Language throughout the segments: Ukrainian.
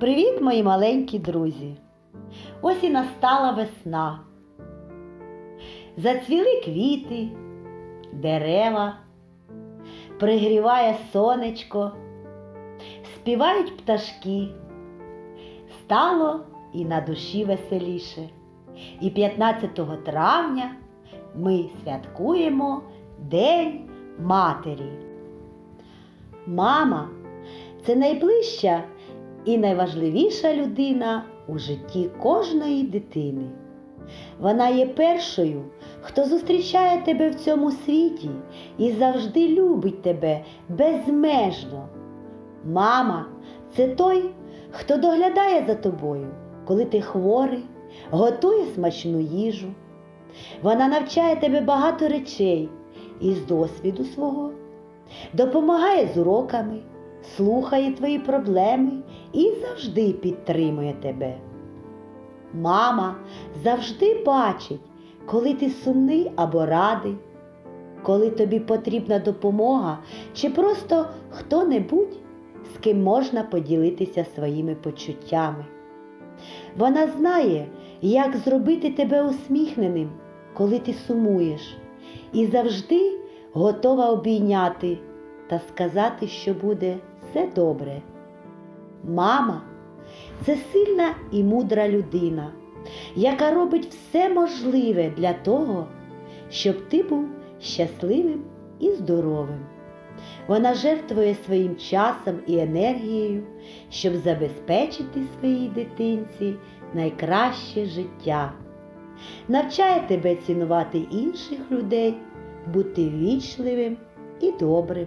Привіт, мої маленькі друзі! Ось і настала весна. Зацвіли квіти, дерева, пригріває сонечко, співають пташки. Стало і на душі веселіше. І 15 травня ми святкуємо День Матері. Мама це найближча і найважливіша людина у житті кожної дитини. Вона є першою, хто зустрічає тебе в цьому світі і завжди любить тебе безмежно. Мама це той, хто доглядає за тобою, коли ти хворий, готує смачну їжу. Вона навчає тебе багато речей із досвіду свого, допомагає з уроками, слухає твої проблеми і завжди підтримує тебе. Мама завжди бачить, коли ти сумний або радий, коли тобі потрібна допомога чи просто хто-небудь, з ким можна поділитися своїми почуттями. Вона знає, як зробити тебе усміхненим, коли ти сумуєш, і завжди готова обійняти та сказати, що буде все добре. Мама це сильна і мудра людина, яка робить все можливе для того, щоб ти був щасливим і здоровим. Вона жертвує своїм часом і енергією, щоб забезпечити своїй дитинці найкраще життя. Навчає тебе цінувати інших людей, бути вічливим і добрим.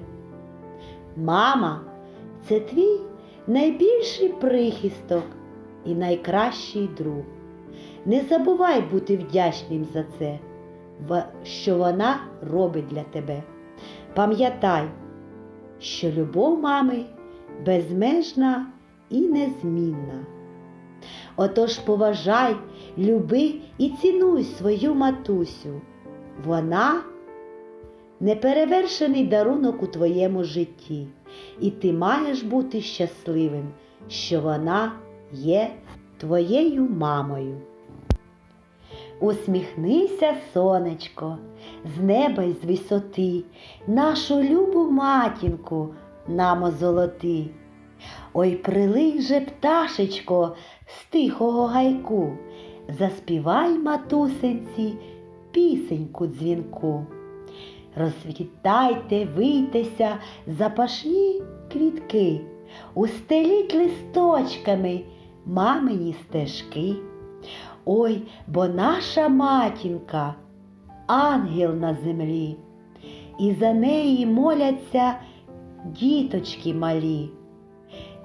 Мама це твій найбільший прихисток і найкращий друг. Не забувай бути вдячним за це, що вона робить для тебе. Пам'ятай, що любов мами безмежна і незмінна. Отож поважай, люби і цінуй свою матусю. Вона неперевершений дарунок у твоєму житті, і ти маєш бути щасливим, що вона є твоєю мамою. Усміхнися, сонечко, з неба й з висоти, нашу любу матінку нам озолоти. Ой, прилий же, пташечко, з тихого гайку, заспівай матусенці пісеньку дзвінку. Розцвітайте, вийтеся, запашні квітки, устеліть листочками мамині стежки. Ой, бо наша матінка ангел на землі, і за неї моляться діточки малі.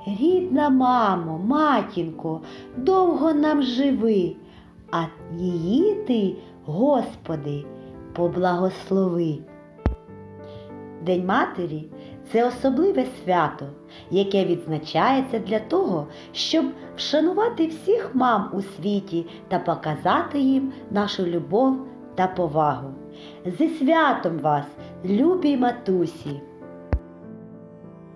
Рідна мамо, матінко, довго нам живи, а її ти, Господи, поблагослови. День Матері це особливе свято, яке відзначається для того, щоб вшанувати всіх мам у світі та показати їм нашу любов та повагу. Зі святом вас, любі матусі!